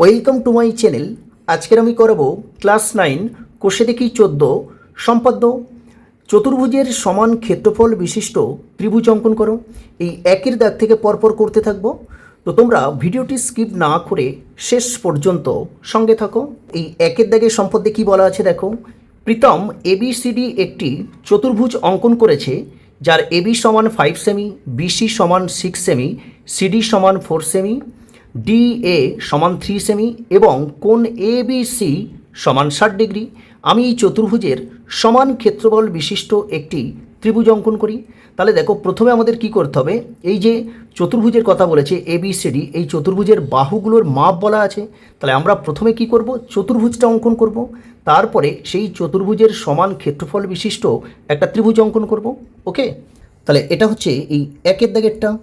Welcome to my channel. আজকের আমি করাবো ক্লাস নাইন, কোষে দেখি চোদ্দ, সম্পাদ্য। চতুর্ভুজের সমান ক্ষেত্রফল বিশিষ্ট ত্রিভুজ অঙ্কন করো। এই একের দাগ থেকে পরপর করতে থাকব। তো তোমরা ভিডিওটি স্কিপ না করে শেষ পর্যন্ত সঙ্গে থাকো। এই একের দাগের সম্পর্কে কী বলা আছে দেখো? প্রীতম এবিসিডি একটি চতুর্ভুজ অঙ্কন করেছে, যার এবি সমান ফাইভ সেমি বিসি সমান সিক্স সেমি সিডি সমান ফোর সেমি ডিএ সমান থ্রি সেমি এবং কোন এ বি সি সমান ষাট ডিগ্রি। আমি এই চতুর্ভুজের সমান ক্ষেত্রফল বিশিষ্ট একটি ত্রিভুজ অঙ্কন করি। তাহলে দেখো, প্রথমে আমাদের কি করতে হবে? এই যে চতুর্ভুজের কথা বলেছে এ বি সি ডি, এই চতুর্ভুজের বাহুগুলোর মাপ বলা আছে। তাহলে আমরা প্রথমে কি করব? চতুর্ভুজটা অঙ্কন করব। তারপরে সেই চতুর্ভুজের সমান ক্ষেত্রফল বিশিষ্ট একটা ত্রিভুজ অঙ্কন করব। ওকে? তাহলে এটা হচ্ছে এই একের দাগেরটা।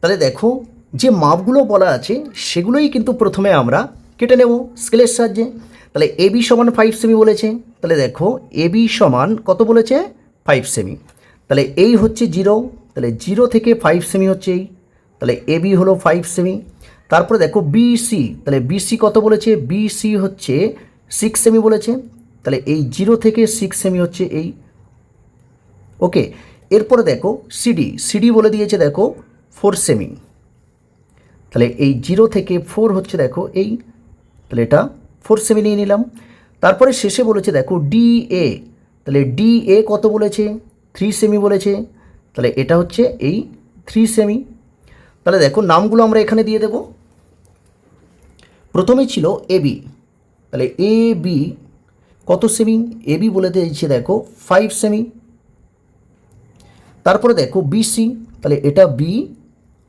তাহলে দেখো যে মাপগুলো বলা আছে, সেগুলোই কিন্তু প্রথমে আমরা কেটে নেব স্কেলের সাহায্যে। তাহলে এবি সমান ফাইভ সেমি বলেছে। তাহলে দেখো এবি সমান কত বলেছে? ফাইভ সেমি তাহলে এই হচ্ছে জিরো তাহলে জিরো থেকে ফাইভ সেমি হচ্ছে এই। তাহলে এবি হলো ফাইভ সেমি তারপরে দেখো বিসি তাহলে বিসি কত বলেছে? বিসি হচ্ছে সিক্স সেমি বলেছে। তাহলে এই জিরো থেকে সিক্স সেমি হচ্ছে এই। ওকে এরপরে দেখো সিডি সিডি বলে দিয়েছে, দেখো ফোর সেমি তাহলে এই জিরো থেকে ফোর হচ্ছে দেখো এই, তাহলে এটা ফোর সেমি নিয়ে নিলাম। তারপরে শেষে বলেছে দেখো ডি এ, তাহলে ডি এ কত বলেছে? থ্রি সেমি বলেছে। তাহলে এটা হচ্ছে এই থ্রি সেমি। তাহলে দেখো নামগুলো আমরা এখানে দিয়ে দেব। প্রথমে ছিল এ বি। তাহলে এ বি কত সেমি? এ বি বলে দিয়েছে দেখো ফাইভ সেমি। তারপরে দেখো বিসি তাহলে এটা বি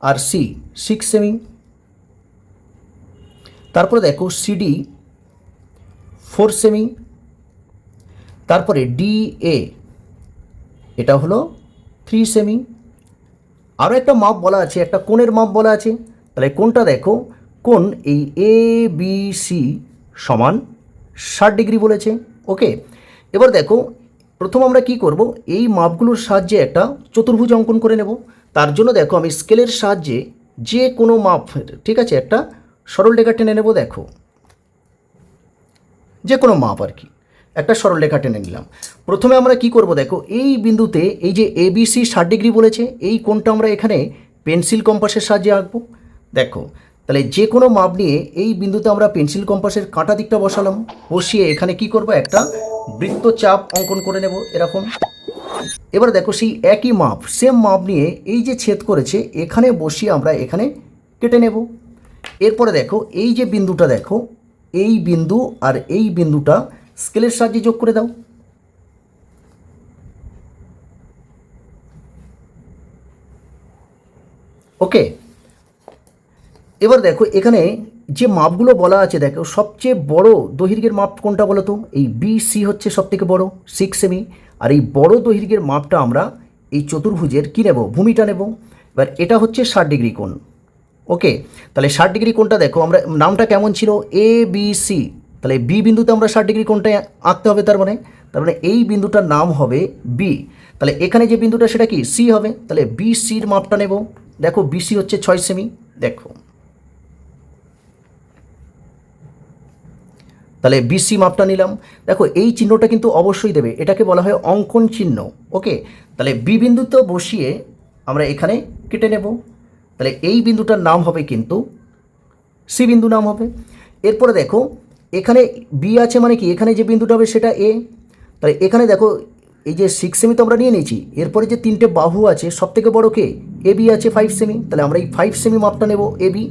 আর সি, সিক্স সেমি। তারপরে দেখো সিডি ফোর সেমি তারপরে ডি এ এটা হলো থ্রি সেমি আরও একটা মাপ বলা আছে, একটা কোণের মাপ বলা আছে, তাহলে কোনটা দেখো কোন এই এ বি সি সমান ষাট ডিগ্রি বলেছে ওকে এবার দেখো, প্রথম আমরা কি করব, এই মাপগুলোর সাহায্যে একটা চতুর্ভুজ অঙ্কন করে নেব, তার জন্য দেখো আমি স্কেলের সাহায্যে যে কোনো মাপ ঠিক আছে, একটা সরল রেখা টেনে নেব, দেখো। যে কোনো মাপ আর কি। একটা সরল রেখা টেনে নিলাম। প্রথমে আমরা কি করব, দেখো, এই বিন্দুতে এই যে এবিসি ষাট ডিগ্রি বলেছে, এই কোণটা আমরা এখানে পেন্সিল কম্পাসের সাহায্যে আঁকবো। দেখো, তাহলে যে কোনো মাপ নিয়ে এই বিন্দুতে আমরা পেন্সিল কম্পাসের কাঁটা দিকটা বসালাম। বসিয়ে এখানে কি করব, একটা বৃত্তচাপ অঙ্কন করে নেব, এরকম। এবার দেখো, সেই একই মাপ সেম মাপ নিয়ে এই যে ছেদ করেছে, এখানে বসিয়ে আমরা এখানে কেটে নেব। এরপরে দেখো, এই যে বিন্দুটা দেখো, এই বিন্দু আর এই বিন্দুটা স্কেলের সাহায্যে যোগ করে দাও। ওকে? এবার দেখো, এখানে যে মাপগুলো বলা আছে, দেখো, সবচেয়ে বড় দৈর্ঘ্যের মাপ কোনটা বলো তো? এই বি সি হচ্ছে সব থেকে বড় সিক্স সেমি আর এই বড় দৈর্ঘ্যের মাপটা আমরা এই চতুর্ভুজের কী নেব? ভূমিটা নেব। এবার এটা হচ্ছে ষাট ডিগ্রি কোণ। ওকে তাহলে ষাট ডিগ্রি কোণটা দেখো, আমরা, নামটা কেমন ছিল? এ বি সি তাহলে বি বিন্দুতে আমরা ষাট ডিগ্রি কোণটা আঁকতে হবে তার মানে তার মানে এই বিন্দুটার নাম হবে বি তাহলে এখানে যে বিন্দুটা, সেটা কি? সি হবে। তাহলে বি সির মাপটা নেব। দেখো বিসি হচ্ছে ছয় সেমি। দেখো। তাহলে বিসি মাপটা নিলাম। দেখো, এই চিহ্নটা কিন্তু অবশ্যই দেবে। এটাকে বলা হয় অঙ্কন চিহ্ন। ওকে তাহলে বি বিন্দুতে বসিয়ে আমরা এখানে কেটে নেব। তাহলে এই বিন্দুটার নাম হবে কিন্তু সি বিন্দু নাম হবে। এরপরে দেখো, এখানে বি আছে মানে কি? এখানে যে বিন্দুটা হবে সেটা এ তাহলে এখানে দেখো, এই যে সিক্স সেমি তো আমরা নিয়ে নিয়েছি। এরপরে যে তিনটে বাহু আছে সব থেকে বড়ো কে? এ বি আছে ফাইভ সেমি তাহলে আমরা এই ফাইভ সেমি মাপটা নেব এ বি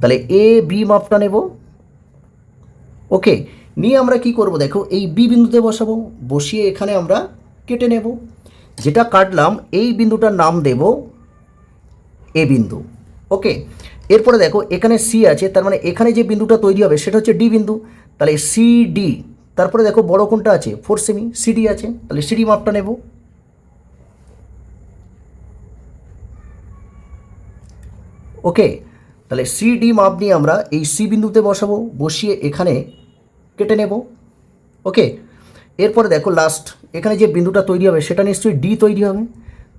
তাহলে এ বি মাপটা নেব। ওকে, নিয়ে আমরা কি করব? দেখো, এই বি বিন্দুতে বসাবো। বসিয়ে এখানে আমরা কেটে নেব। যেটা কাটলাম, এই বিন্দুটার নাম দেব এ বিন্দু। ওকে? এরপরে দেখো, এখানে সি আছে, তার মানে এখানে যে বিন্দুটা তৈরি হবে সেটা হচ্ছে ডি বিন্দু। তাহলে সি ডি তারপরে দেখো বড় কোনটা আছে? ফোর সেমি সিডি আছে। তাহলে সিডি মাপটা নেব। ওকে? তাহলে সি ডি মাপ নিয়ে আমরা এই সি বিন্দুতে বসাবো, বসিয়ে এখানে কেটে নেব। ওকে? এরপরে দেখো লাস্ট এখানে যে বিন্দুটা তৈরি হবে সেটা নিশ্চয়ই ডি তৈরি হবে।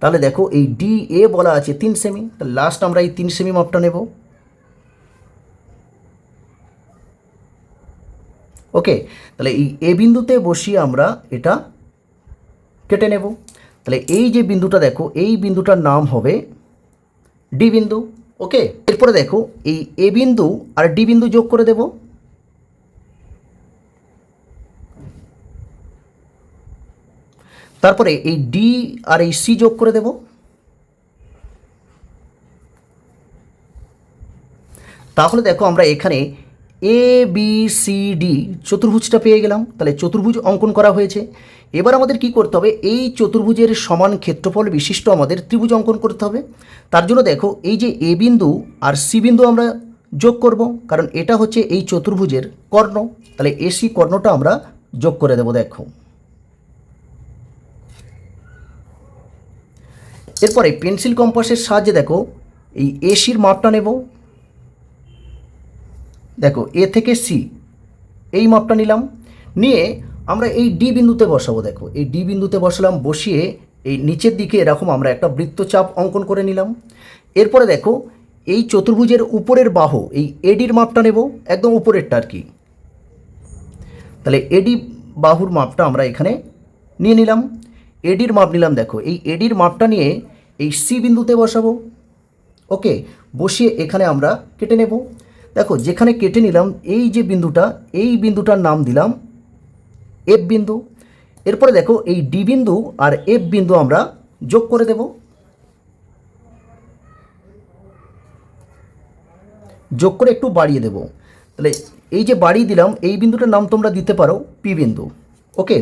তাহলে দেখো এই ডি এ বলা আছে তিন সেমি তাহলে লাস্ট আমরা এই তিন সেমি মাপটা নেব। ওকে তাহলে এই এ বিন্দুতে বসিয়ে আমরা এটা কেটে নেব। তাহলে এই যে বিন্দুটা দেখো, এই বিন্দুটার নাম হবে ডি বিন্দু। ওকে এরপরে দেখো এই এ বিন্দু আর ডি বিন্দু যোগ করে দেবো। তারপরে এই ডি আর এই সি যোগ করে দেব। তাহলে দেখো আমরা এখানে এ বি সি ডি চতুর্ভুজটা পেয়ে গেলাম। তাহলে চতুর্ভুজ অঙ্কন করা হয়েছে। এবার আমাদের কি করতে হবে? এই চতুর্ভুজের সমান ক্ষেত্রফল বিশিষ্ট আমাদের ত্রিভুজ অঙ্কন করতে হবে। তার জন্য দেখো, এই যে এ বিন্দু আর সি বিন্দু আমরা যোগ করব, কারণ এটা হচ্ছে এই চতুর্ভুজের কর্ণ। তাহলে এসি কর্ণটা আমরা যোগ করে দেবো, দেখো। এরপরে পেন্সিল কম্পাসের সাহায্যে দেখো, এই এসির মাপটা নেব। দেখো এ থেকে সি এই মাপটা নিলাম। নিয়ে আমরা এই ডি বিন্দুতে বসাবো, দেখো। এই ডি বিন্দুতে বসালাম, বসিয়ে এই নিচের দিকে এরকম আমরা একটা বৃত্তচাপ অঙ্কন করে নিলাম। এরপরে দেখো, এই চতুর্ভুজের উপরের বাহু, এই এডির মাপটা নেব, একদম উপরেরটা আর কি। তাহলে এডি বাহুর মাপটা আমরা এখানে নিয়ে নিলাম। এডির মাপ নিলাম, দেখো। এই এডির মাপটা নিয়ে এই সি বিন্দুতে বসাবো। ওকে, বসিয়ে এখানে আমরা কেটে নেব। দেখো, যেখানে কেটে নিলাম, এই যে বিন্দুটা, এই বিন্দুটার নাম দিলাম এফ বিন্দু। এরপরে দেখো, এই ডি বিন্দু আর এফ বিন্দু আমরা যোগ করে দেব। যোগ করে একটু বাড়িয়ে দেব। তাহলে এই যে বাড়িয়ে দিলাম, এই বিন্দুটার নাম তোমরা দিতে পারো পি বিন্দু। ওকে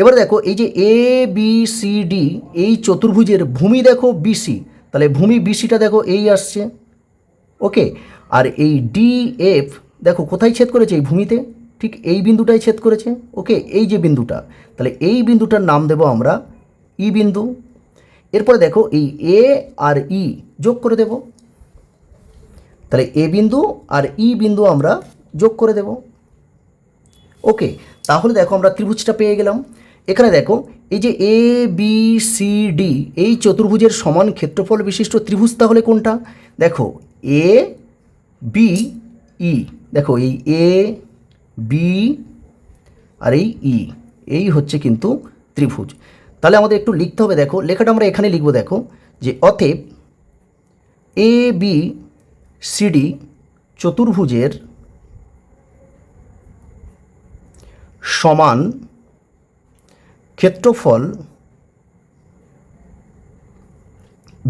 এবার দেখো, এই যে এ বি সি ডি এই চতুর্ভুজের ভূমি দেখো বিসি তাহলে ভূমি বিসিটা দেখো এই আসছে। ওকে আর এই ডি এফ দেখো কোথায় ছেদ করেছে? এই ভূমিতে, ঠিক এই বিন্দুটাই ছেদ করেছে। ওকে এই যে বিন্দুটা, তাহলে এই বিন্দুটার নাম দেব আমরা ই বিন্দু। এরপরে দেখো, এই এ আর ই যোগ করে দেব। তাহলে এ বিন্দু আর ই বিন্দু আমরা যোগ করে দেব। ওকে তাহলে দেখো আমরা ত্রিভুজটা পেয়ে গেলাম। এখানে দেখো, এই যে এ বি সি ডি এই চতুর্ভুজের সমান ক্ষেত্রফল বিশিষ্ট ত্রিভুজ তাহলে কোনটা? দেখো এ বি ই দেখো, এই এ বি আর এই ই এই হচ্ছে কিন্তু ত্রিভুজ। তাহলে আমাদের একটু লিখতে হবে, দেখো, লেখাটা আমরা এখানে লিখব, দেখো, যে অতএব এ বি সিডি চতুর্ভুজের সমান ক্ষেত্রফল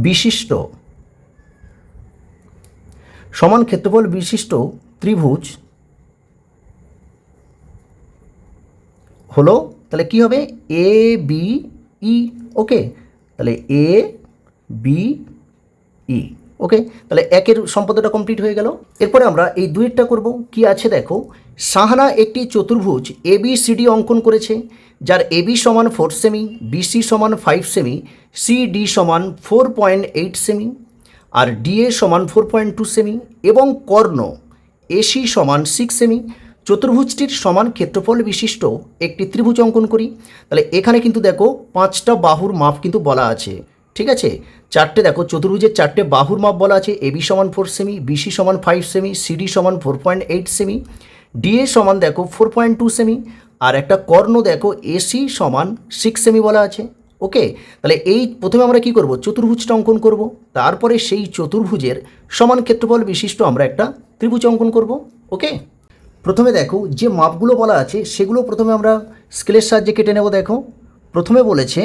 বিশিষ্ট, সমান ক্ষেত্রফল বিশিষ্ট ত্রিভুজ হলো, তাহলে কি হবে? এ বি ই ওকে তাহলে এ বি ই ওকে তাহলে একের সম্পদটা কমপ্লিট হয়ে গেল। এরপরে আমরা এই দুইটা করব। কি আছে দেখো? সাহানা একটি চতুর্ভুজ এ বি সিডি অঙ্কন করেছে, যার এ বি সমান ফোর সেমি বিসি সমান ফাইভ সেমি সি ডি সমান ফোর পয়েন্ট এইট সেমি আর ডিএ সমান ফোর পয়েন্ট টু সেমি এবং কর্ণ এসি সমান সিক্স সেমি চতুর্ভুজটির সমান ক্ষেত্রফল বিশিষ্ট একটি ত্রিভুজ অঙ্কন করি। তাহলে এখানে কিন্তু দেখো পাঁচটা বাহুর মাপ কিন্তু বলা আছে। ঠিক আছে? চারটে, দেখো, চতুর্ভুজের চারটে বাহুর মাপ বলা আছে এবি সমান ফোর সেমি বিসি সমান ফাইভ সেমি সিডি সমান ফোর পয়েন্ট এইট সেমি ডিএ সমান, দেখো ফোর পয়েন্ট টু সেমি আর একটা কর্ণ, দেখো এসি সমান সিক্স সেমি বলা আছে, ওকে? তাহলে এই প্রথমে আমরা কি করব? চতুর্ভুজটা অঙ্কন করব, তারপরে সেই চতুর্ভুজের সমান ক্ষেত্রফল বিশিষ্ট আমরা একটা ত্রিভুজ অঙ্কন করব, ওকে? প্রথমে দেখো, যে মাপগুলো বলা আছে, সেগুলো প্রথমে আমরা স্কেলের সাহায্যে কেটে নেব, দেখো। প্রথমে বলেছে,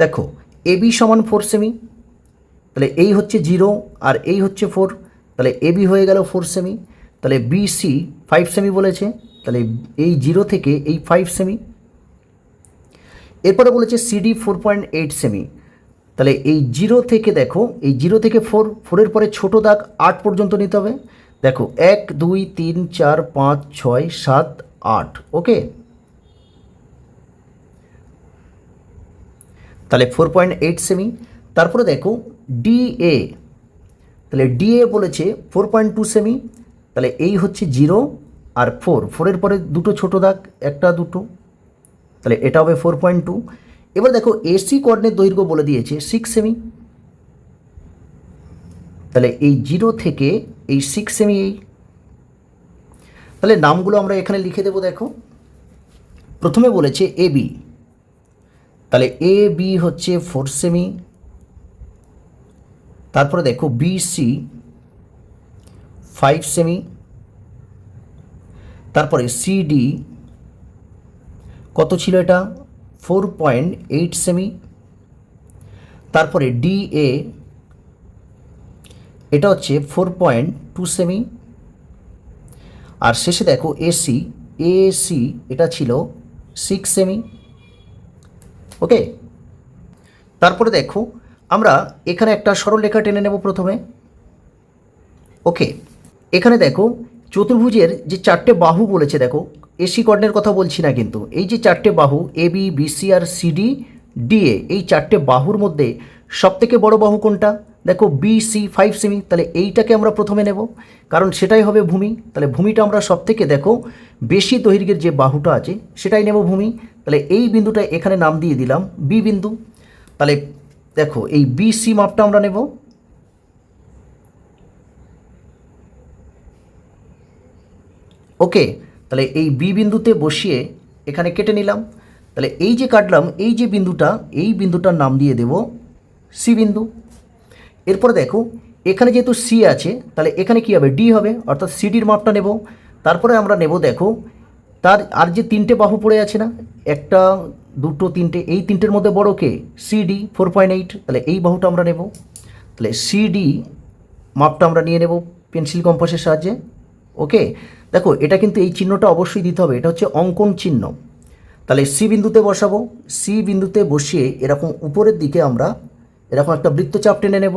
দেখো এবি সমান ফোর সেমি তাহলে এই হচ্ছে জিরো আর এই হচ্ছে ফোর তাহলে এবি হয়ে গেল ফোর সেমি তাহলে বিসি ফাইভ সেমি বলেছে, তাহলে এই জিরো থেকে এই ফাইভ সেমি এরপরে বলেছে সিডি ফোর পয়েন্ট এইট সেমি তাহলে এই জিরো থেকে দেখো, এই জিরো থেকে ফোর ফোরের পরে ছোট দাগ আট পর্যন্ত নিতে হবে। দেখো, এক, দুই, তিন, চার, পাঁচ, ছয়, সাত, আট ওকে তাহলে ফোর পয়েন্ট এইট সেমি তারপরে দেখো ডিএ তাহলে ডিএ বলেছে ফোর পয়েন্ট টু সেমি তাহলে এই হচ্ছে জিরো আর ফোর ফোরের পরে দুটো ছোট দাগ, একটা দুটো, তাহলে এটা হবে ফোর পয়েন্ট টু এবার দেখো এসি কর্ণের দৈর্ঘ্য বলে দিয়েছে সিক্স সেমি তাহলে এই জিরো থেকে এই সিক্স সেমি এই। তাহলে নামগুলো আমরা এখানে লিখে দেবো দেখো। প্রথমে বলেছে এ বি তাহলে এ বি হচ্ছে ফোর সেমি তারপরে দেখো বি সি ফাইভ সেমি তারপরে সিডি কত ছিল এটা? ফোর পয়েন্ট এইট সেমি তারপরে ডিএ এটা হচ্ছে ফোর পয়েন্ট টু সেমি আর শেষে দেখো এসি এসি এটা ছিল সিক্স সেমি ওকে? তারপরে দেখো, আমরা এখানে একটা সরলরেখা টেনে নেব প্রথমে। ওকে, এখানে দেখো, চতুর্ভুজের যে চারটে বাহু বলেছে, দেখো এসি কর্ণের কথা বলছি না কিন্তু, এই যে চারটে বাহু, এ, বি বি, সি, আর সিডি ডিএ এই চারটে বাহুর মধ্যে সবথেকে বড় বাহু কোনটা? দেখো বি সি ফাইভ সেমি তাহলে এইটাকে আমরা প্রথমে নেব। কারণ সেটাই হবে ভূমি। তাহলে ভূমিটা আমরা সব থেকে দেখো, বেশি দৈর্ঘ্যের যে বাহুটা আছে, সেটাই নেব ভূমি। তাহলে এই বিন্দুটা এখানে নাম দিয়ে দিলাম বি বিন্দু। তাহলে দেখো, এই বি সি মাপটা আমরা নেব। ওকে তাহলে এই বি বিন্দুতে বসিয়ে এখানে কেটে নিলাম। তাহলে এই যে কাটলাম, এই যে বিন্দুটা, এই বিন্দুটার নাম দিয়ে দেব সি বিন্দু। এরপরে দেখো, এখানে যেহেতু সি আছে, তাহলে এখানে কি হবে? ডি হবে, অর্থাৎ সিডির মাপটা নেব। তারপরে আমরা নেব, দেখো, তার আর যে তিনটে বাহু পড়ে আছে না, একটা, দুটো, তিনটে, এই তিনটের মধ্যে বড় কে? সিডি ফোর পয়েন্ট এইট তাহলে এই বাহুটা আমরা নেব। তাহলে সিডি মাপটা আমরা নিয়ে নেব পেন্সিল কম্পাসের সাহায্যে। ওকে দেখো, এটা কিন্তু এই চিহ্নটা অবশ্যই দিতে হবে, এটা হচ্ছে অঙ্কন চিহ্ন। তাহলে সি বিন্দুতে বসাবো সি বিন্দুতে বসিয়ে এরকম উপরের দিকে আমরা এরকম একটা বৃত্তচাপ টেনে নেব।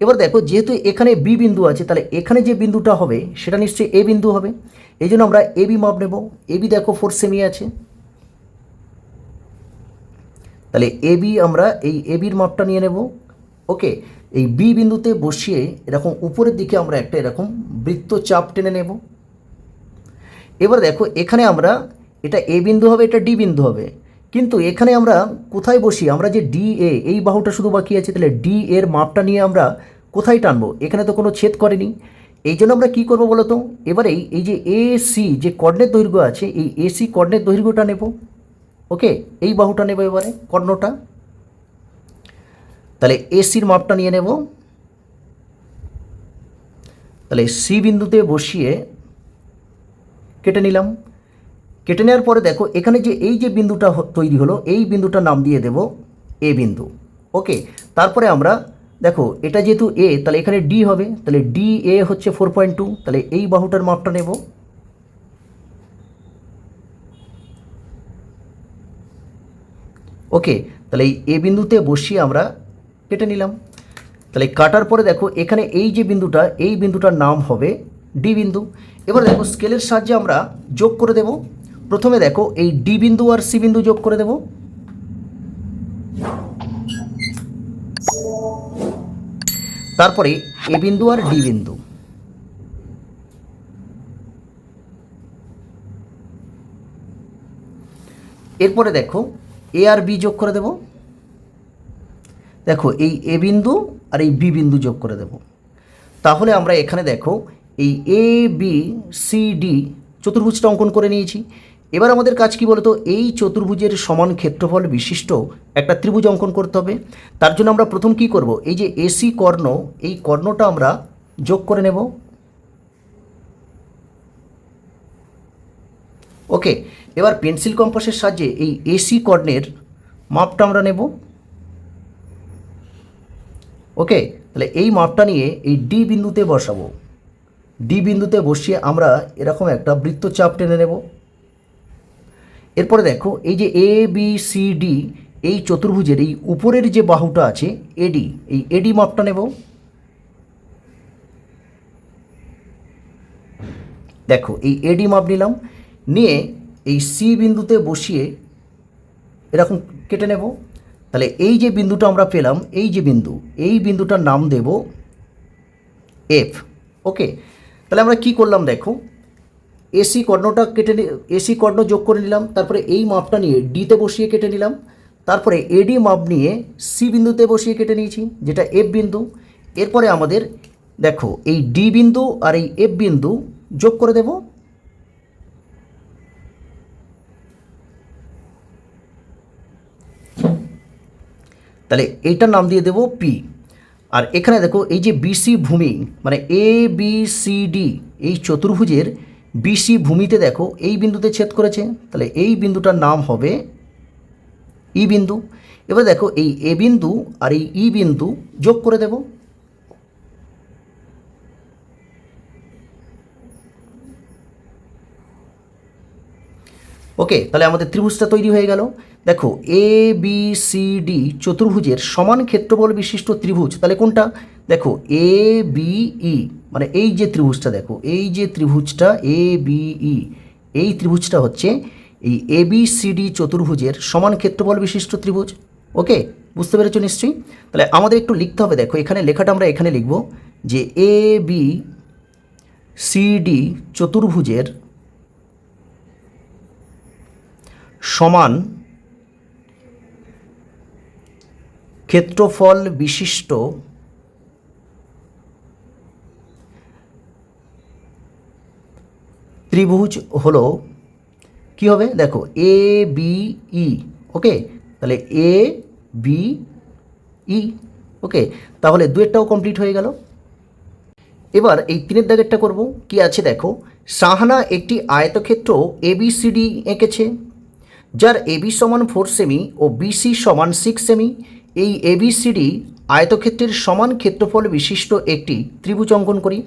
এবার দেখো, যেহেতু এখানে বি বিন্দু আছে, তাহলে এখানে যে বিন্দুটা হবে, সেটা নিশ্চয়ই এ বিন্দু হবে। এই জন্য আমরা এ বি মাপ নেব। এ বি দেখো ফোর সেমি আছে। তাহলে এ বি আমরা এই এ বির মাপটা নিয়ে নেব। ওকে এই বি বিন্দুতে বসিয়ে এরকম উপরের দিকে আমরা একটা এরকম বৃত্তচাপ টেনে নেব। এবার দেখো, এখানে আমরা, এটা এ বিন্দু হবে, এটা ডি বিন্দু হবে। কিন্তু এখানে আমরা কোথায় বসি? আমরা যে ডি এ এই বাহুটা শুধু বাকি আছে, তাহলে ডি এর মাপটা নিয়ে আমরা কোথায় টানবো? এখানে তো কোনো ছেদ করেনি। এই জন্য আমরা কী করব বলো তো? এবারেই এই যে এ সি যে কর্ণের দৈর্ঘ্য আছে, এই এসি কর্ণের দৈর্ঘ্যটা নেব। ওকে? এই বাহুটা নেব এবারে, কর্ণটা। তাহলে এসির মাপটা নিয়ে নেব। তাহলে সি বিন্দুতে বসিয়ে কেটে নিলাম। কেটে নেওয়ার পরে দেখো, এখানে যে এই যে বিন্দুটা তৈরি হলো, এই বিন্দুটার নাম দিয়ে দেব এ বিন্দু। ওকে? তারপরে আমরা দেখো, এটা যেহেতু এ, তাহলে এখানে ডি হবে, তাহলে ডি এ হচ্ছে ফোর পয়েন্ট টু, তাহলে এই বাহুটার মাপটা নেব। ওকে? তাহলে এই এ বিন্দুতে বসিয়ে আমরা কেটে নিলাম। তাহলে কাটার পরে দেখো, এখানে এই যে বিন্দুটা, এই বিন্দুটার নাম হবে ডি বিন্দু। এবার দেখো, স্কেলের সাহায্যে আমরা যোগ করে দেব। প্রথমে দেখো এই ডি বিন্দু আর সি বিন্দু যোগ করে দেব। তারপরে এ বিন্দু আর ডি বিন্দু। এরপরে দেখো এ আর বি যোগ করে দেব। দেখো এই এ বিন্দু আর এই বি বিন্দু যোগ করে দেব। তাহলে আমরা এখানে দেখো এই এ, বি, সি, ডি চতুর্ভুজটা অঙ্কন করে নিয়েছি। এবার আমাদের কাজ কি বলতো? এই চতুর্ভুজের সমান ক্ষেত্রফল বিশিষ্ট একটা ত্রিভুজ অঙ্কন করতে হবে। তার জন্য আমরা প্রথম কি করব? এই যে এসি কর্ণ, এই কর্ণটা আমরা যোগ করে নেব। ওকে, এবার পেন্সিল কম্পাসের সাহায্যে এই এসি কর্ণের মাপটা আমরা নেব। ওকে, তাহলে এই মাপটা নিয়ে এই ডি বিন্দুতে বসাবো। ডি বিন্দুতে বসিয়ে আমরা এরকম একটা বৃত্তচাপ টেনে নেব। এরপরে দেখো, এই যে এ বি সি ডি এই চতুর্ভুজের এই উপরের যে বাহুটা আছে এডি এই এডি মাপটা নেব। দেখো, এই এডি মাপ নিলাম, নিয়ে এই সি বিন্দুতে বসিয়ে এরকম কেটে নেব। তাহলে এই যে বিন্দুটা আমরা পেলাম, এই যে বিন্দু, এই বিন্দুটার নাম দেব এফ ওকে তাহলে আমরা কি করলাম দেখো এসি কর্ণটা কেটে এসি কর্ণ যোগ করে নিলাম, তারপরে এই মাপটা নিয়ে ডিতে বসিয়ে কেটে নিলাম, তারপরে এডি মাপ নিয়ে সি বিন্দুতে বসিয়ে কেটে নিয়েছি, যেটা এফ বিন্দু। এরপরে আমাদের, দেখো, এই ডি বিন্দু আর এই এফ বিন্দু যোগ করে দেব। তাহলে এইটার নাম দিয়ে দেব পি আর এখানে দেখো, এই যে বিসি ভূমি মানে এ বি সি ডি এই চতুর্ভুজের বিসি ভূমিতে দেখো, এই বিন্দুতে ছেদ করেছে, তাহলে এই বিন্দুটার নাম হবে ই বিন্দু। এবার দেখো, এই এ বিন্দু আর এই ই বিন্দু যোগ করে দেব। ওকে তাহলে আমাদের ত্রিভুজটা তৈরি হয়ে গেল। দেখো এ বি সি ডি চতুর্ভুজের সমান ক্ষেত্রফল বিশিষ্ট ত্রিভুজ, তাহলে কোনটা? দেখো এ বি ই মানে এই যে ত্রিভুজটা দেখো, এই যে ত্রিভুজটা এ বি ই এই ত্রিভুজটা হচ্ছে এই এ সি ডি চতুর্ভুজের সমান ক্ষেত্রফল বিশিষ্ট ত্রিভুজ ওকে বুঝতে পেরেছ নিশ্চয়ই? তাহলে আমাদের একটু লিখতে হবে, দেখো, এখানে লেখাটা আমরা এখানে লিখব যে এ বি সি ডি চতুর্ভুজের সমান ক্ষেত্রফল বিশিষ্ট ত্রিভুজ হলো কি হবে? দেখো এ বি ই ওকে তাহলে এ বি ই ওকে তাহলে দুয়েরটাও কমপ্লিট হয়ে গেল। এবার এই তিনের দাগেরটা করব। কি আছে দেখো? সাহানা একটি আয়তক্ষেত্র এবিসিডি এঁকেছে, যার এবি সমান ফোর সেমি ও বিসি সমান সিক্স সেমি এই এবিসিডি আয়তক্ষেত্রের সমান ক্ষেত্রফল বিশিষ্ট একটি ত্রিভুজ অঙ্কন করি।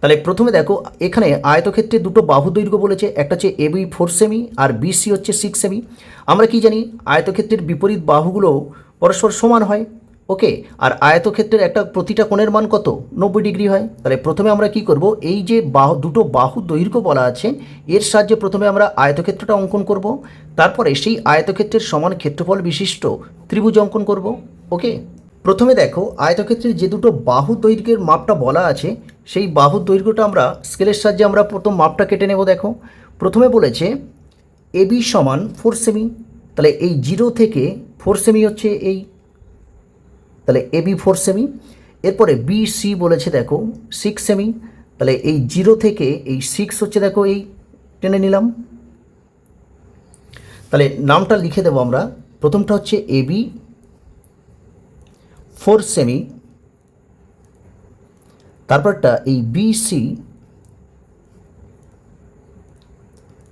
তাহলে প্রথমে দেখো, এখানে আয়তক্ষেত্রে দুটো বাহু দৈর্ঘ্য বলেছে, একটা হচ্ছে এবি ফোর সেমি আর বিসি হচ্ছে সিক্স সেমি আমরা কি জানি, আয়তক্ষেত্রের বিপরীত বাহুগুলো পরস্পর সমান হয়, ওকে? আর আয়তক্ষেত্রের একটা প্রতিটা কোণের মান কত? নব্বই ডিগ্রি হয়। তাহলে প্রথমে আমরা কি করব, এই যে বাহু, দুটো বাহু দৈর্ঘ্য বলা আছে, এর সাহায্যে প্রথমে আমরা আয়তক্ষেত্রটা অঙ্কন করব, তারপরে সেই আয়তক্ষেত্রের সমান ক্ষেত্রফল বিশিষ্ট ত্রিভুজ অঙ্কন করব, ওকে? প্রথমে দেখো, আয়তক্ষেত্রের যে দুটো বাহু দৈর্ঘ্যের মাপটা বলা আছে, সেই বাহু দৈর্ঘ্যটা আমরা স্কেলের সাহায্যে আমরা প্রথম মাপটা কেটে নেব, দেখো। প্রথমে বলেছে এবি সমান ফোর সেমি, তাহলে এই জিরো থেকে ফোর সেমি হচ্ছে এই, তাহলে এবি ফোর সেমি। এরপরে বি সি বলেছে, দেখো, সিক্স সেমি, তাহলে এই জিরো থেকে এই সিক্স হচ্ছে, দেখো, এই টেনে নিলাম। তাহলে নামটা লিখে দেবো আমরা। প্রথমটা হচ্ছে এ বি ফোর সেমি, তারপরটা এই বি সি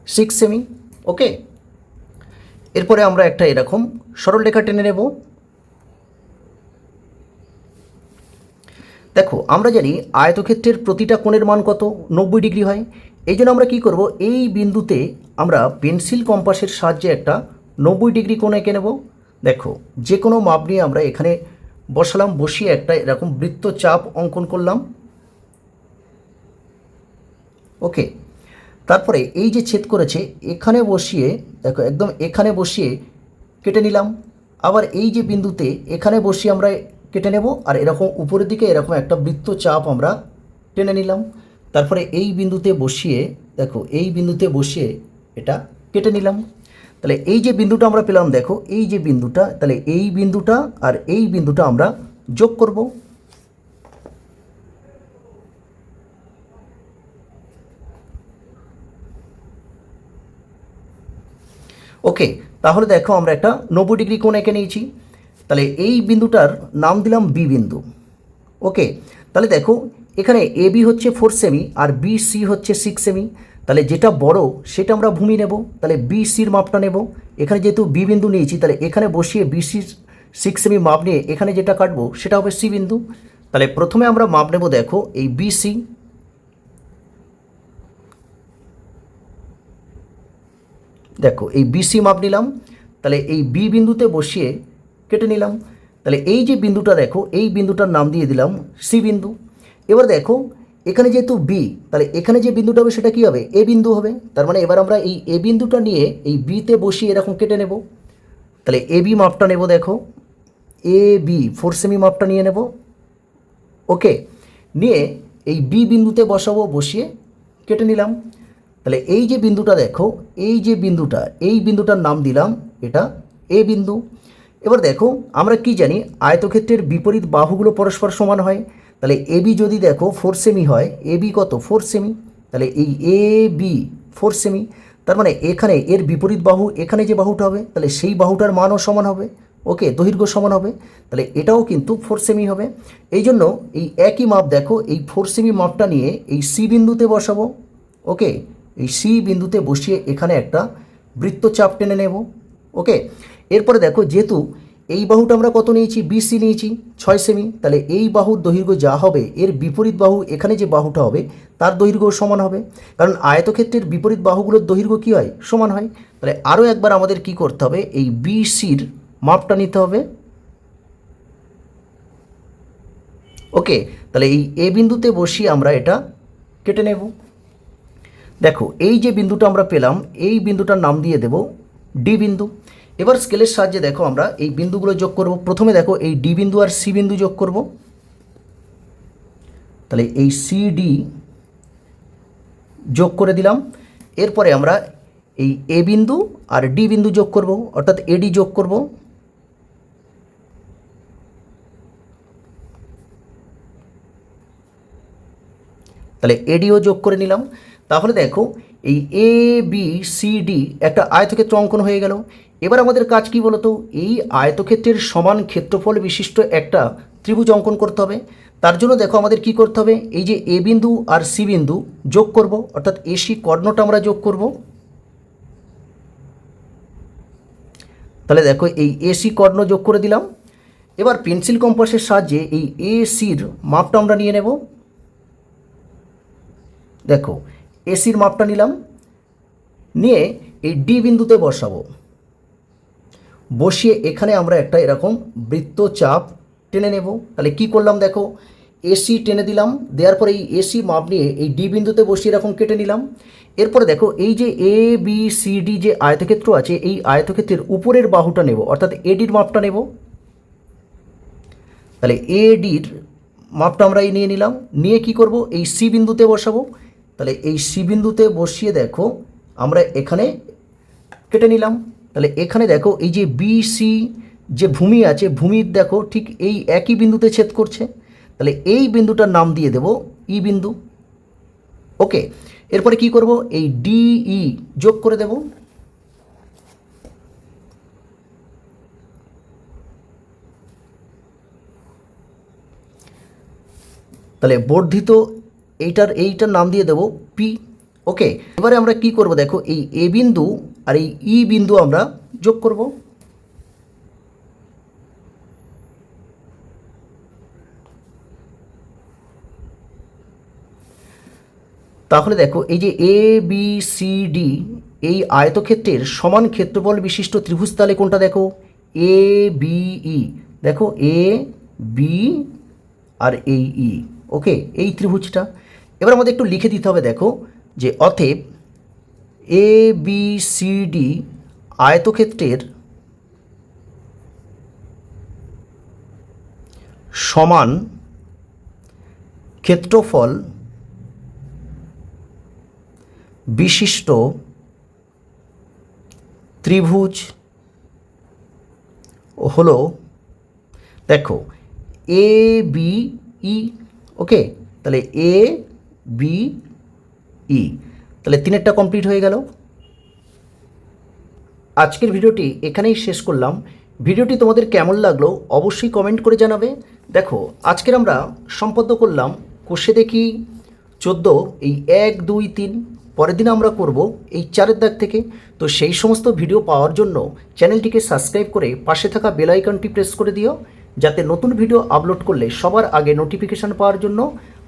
সিক্স সেমি ওকে এরপরে আমরা একটা এরকম সরল রেখা টেনে নেব। দেখো, আমরা জানি আয়তক্ষেত্রের প্রতিটা কোণের মান কত? নব্বই ডিগ্রি হয়। এই জন্য আমরা কী করব? এই বিন্দুতে আমরা পেন্সিল কম্পাসের সাহায্যে একটা নব্বই ডিগ্রি কোণ এঁকে নেব। দেখো, যে কোনো মাপ নিয়ে আমরা এখানে বসালাম, বসিয়ে একটা এরকম বৃত্তচাপ অঙ্কন করলাম। ওকে তারপরে এই যে ছেদ করেছে, এখানে বসিয়ে, দেখো, একদম এখানে বসিয়ে কেটে নিলাম। আবার এই যে বিন্দুতে এখানে বসিয়ে আমরা কেটে নেব, আর এরকম উপরের দিকে এরকম একটা বৃত্তচাপ আমরা টেনে নিলাম। তারপরে এই বিন্দুতে বসিয়ে, দেখো, এই বিন্দুতে বসিয়ে এটা কেটে নিলাম। তাহলে এই যে বিন্দুটা আমরা পেলাম, দেখো, এই যে বিন্দুটা, তাহলে এই বিন্দুটা আর এই বিন্দুটা আমরা যোগ করব। ওকে, তাহলে দেখো আমরা একটা নব্বই ডিগ্রি কোণ এঁকে নিয়েছি। তাহলে এই বিন্দুটার নাম দিলাম বি বিন্দু। ওকে, তাহলে দেখো, এখানে এ বি হচ্ছে ফোর সেমি আর বি সি হচ্ছে সিক্স সেমি তাহলে যেটা বড়, সেটা আমরা ভূমি নেব, তাহলে বি সির মাপটা নেব। এখানে যেহেতু বি বিন্দু নিয়েছি, তাহলে এখানে বসিয়ে বি সির সিক্স সেমি মাপ নিয়ে এখানে যেটা কাটবো, সেটা হবে সি বিন্দু। তাহলে প্রথমে আমরা মাপ নেব, দেখো, এই বি সি দেখো, এই বিসি মাপ নিলাম। তাহলে এই বি বিন্দুতে বসিয়ে কেটে নিলাম। তাহলে এই যে বিন্দুটা, দেখো, এই বিন্দুটার নাম দিয়ে দিলাম সি বিন্দু। এবার দেখো এখানে যেহেতু বি তাহলে এখানে যে বিন্দুটা হবে সেটা কী হবে? এ বিন্দু হবে। তার মানে এবার আমরা এই এ বিন্দুটা নিয়ে এই বিতে বসিয়ে এরকম কেটে নেব। তাহলে এ বি মাপটা নেব দেখো। এ বি ফোর সেমি মাপটা নিয়ে নেব। ওকে নিয়ে এই বি বিন্দুতে বসাবো, বসিয়ে কেটে নিলাম। তাহলে এই যে বিন্দুটা দেখো, এই যে বিন্দুটা, এই বিন্দুটার নাম দিলাম, এটা এ বিন্দু। এবার দেখো, আমরা কি জানি? আয়তক্ষেত্রের বিপরীত বাহুগুলো পরস্পর সমান হয়। তাহলে এ বি যদি দেখো ফোর সেমি হয় এ বি কত? ফোর সেমি তাহলে এই এ বি ফোর সেমি তার মানে এখানে এর বিপরীত বাহু, এখানে যে বাহুটা হবে, তাহলে সেই বাহুটার মানও সমান হবে। ওকে দৈর্ঘ্য সমান হবে। তাহলে এটাও কিন্তু ফোর সেমি হবে। এই জন্য এই একই মাপ দেখো, এই ফোর সেমি মাপটা নিয়ে এই সি বিন্দুতে বসাবো। ওকে এই সি বিন্দুতে বসিয়ে এখানে একটা বৃত্তচাপ টেনে নেব। ওকে এরপরে দেখো যেহেতু এই বাহুটা আমরা কত নিয়েছি? বিসি নিয়েছি, ছয় সেমি তাহলে এই বাহুর দৈর্ঘ্য যা হবে, এর বিপরীত বাহু এখানে যে বাহুটা হবে, তার দৈর্ঘ্য সমান হবে। কারণ আয়তক্ষেত্রের বিপরীত বাহুগুলোর দৈর্ঘ্য কী হয়? সমান হয়। তাহলে আরও একবার আমাদের কি করতে হবে? এই বিসির মাপটা নিতে হবে। ওকে তাহলে এই এ বিন্দুতে বসিয়ে আমরা এটা কেটে নেব। দেখো, এই যে বিন্দুটা আমরা পেলাম, এই বিন্দুটার নাম দিয়ে দেব ডি বিন্দু। এবার স্কেলের সাহায্যে দেখো আমরা এই বিন্দুগুলো যোগ করব। প্রথমে দেখো এই ডি বিন্দু আর সি বিন্দু যোগ করব। তাহলে এই সি ডি যোগ করে দিলাম। এরপরে আমরা এই এ বিন্দু আর ডি বিন্দু যোগ করব। অর্থাৎ এডি যোগ করব। তাহলে এডিও যোগ করে নিলাম। তাহলে দেখো এই এ বি সি ডি একটা আয়তক্ষেত্র অঙ্কন হয়ে গেল। এবার আমাদের কাজ কি বলতো? এই আয়তক্ষেত্রের সমান ক্ষেত্রফল বিশিষ্ট একটা ত্রিভুজ অঙ্কন করতে হবে। তার জন্য দেখো আমাদের কি করতে হবে? এই যে এ বিন্দু আর সি বিন্দু যোগ করব, অর্থাৎ এসি কর্ণটা আমরা যোগ করব। তাহলে দেখো এই এসি কর্ণ যোগ করে দিলাম। এবার পেন্সিল কম্পাসের সাহায্যে এই এ সির মাপটা আমরা নিয়ে নেব। দেখো এসির মাপটা নিলাম। নিয়ে এই ডি বিন্দুতে বসাবো। বসিয়ে এখানে আমরা একটা এরকম বৃত্তচাপ টেনে নেব। তাহলে কি করলাম দেখো? এসি টেনে দিলাম, দেওয়ার পরে এই এসি মাপ নিয়ে এই ডি বিন্দুতে বসিয়ে এরকম কেটে নিলাম। এরপরে দেখো, এই যে এ বি সি ডি যে আয়তক্ষেত্র আছে, এই আয়তক্ষেত্রের উপরের বাহুটা নেব, অর্থাৎ এডির মাপটা নেব। তাহলে এডির মাপটা আমরা এই নিয়ে নিলাম। নিয়ে কি করব? এই সি বিন্দুতে বসাবো। তাহলে এই সি বিন্দুতে বসিয়ে দেখো, আমরা এখানে কেটে নিলাম। তাহলে এখানে দেখো এই যে বি সি যে ভূমি আছে, ভূমির দেখো ঠিক এই একই বিন্দুতে ছেদ করছে। তাহলে এই বিন্দুটার নাম দিয়ে দেব ই বিন্দু। ওকে, এরপরে কি করব? এই ডিই যোগ করে দেব। তাহলে বর্ধিত এইটার এইটার নাম দিয়ে দেব পি ওকে এবারে আমরা কি করব? দেখো, এই এ বিন্দু আর এই ই বিন্দু আমরা যোগ করব। তাহলে দেখো, এই যে এ বি সি ডি এই আয়তক্ষেত্রের সমান ক্ষেত্রফল বিশিষ্ট ত্রিভুজ তাহলে কোনটা দেখো? এ বি ই দেখো এ বি আর এই ই ওকে এই ত্রিভুজটা। এবার আমাদের একটু লিখে দিতে হবে, দেখো। যে অতএব এ বি সি ডি আয়তক্ষেত্রের সমান ক্ষেত্রফল বিশিষ্ট ত্রিভুজ হলো, দেখো এ বি ই ওকে তাহলে এ বি ই। তাহলে তিনেরটা কমপ্লিট হয়ে গেল। আজকের ভিডিওটি এখানেই শেষ করলাম। ভিডিওটি তোমাদের কেমন লাগল অবশ্যই কমেন্ট করে জানাবে। দেখো, আজকের আমরা সম্পাদ্য করলাম কষে দেখি চোদ্দ, এই এক, দুই, তিন, পরের দিন আমরা করব এই চারের দাগ থেকে। তো সেই সমস্ত ভিডিও পাওয়ার জন্য চ্যানেলটিকে সাবস্ক্রাইব করে পাশে থাকা বেল আইকনটি প্রেস করে দিও, যাতে নতুন ভিডিও আপলোড করলে সবার আগে নোটিফিকেশান পাওয়ার জন্য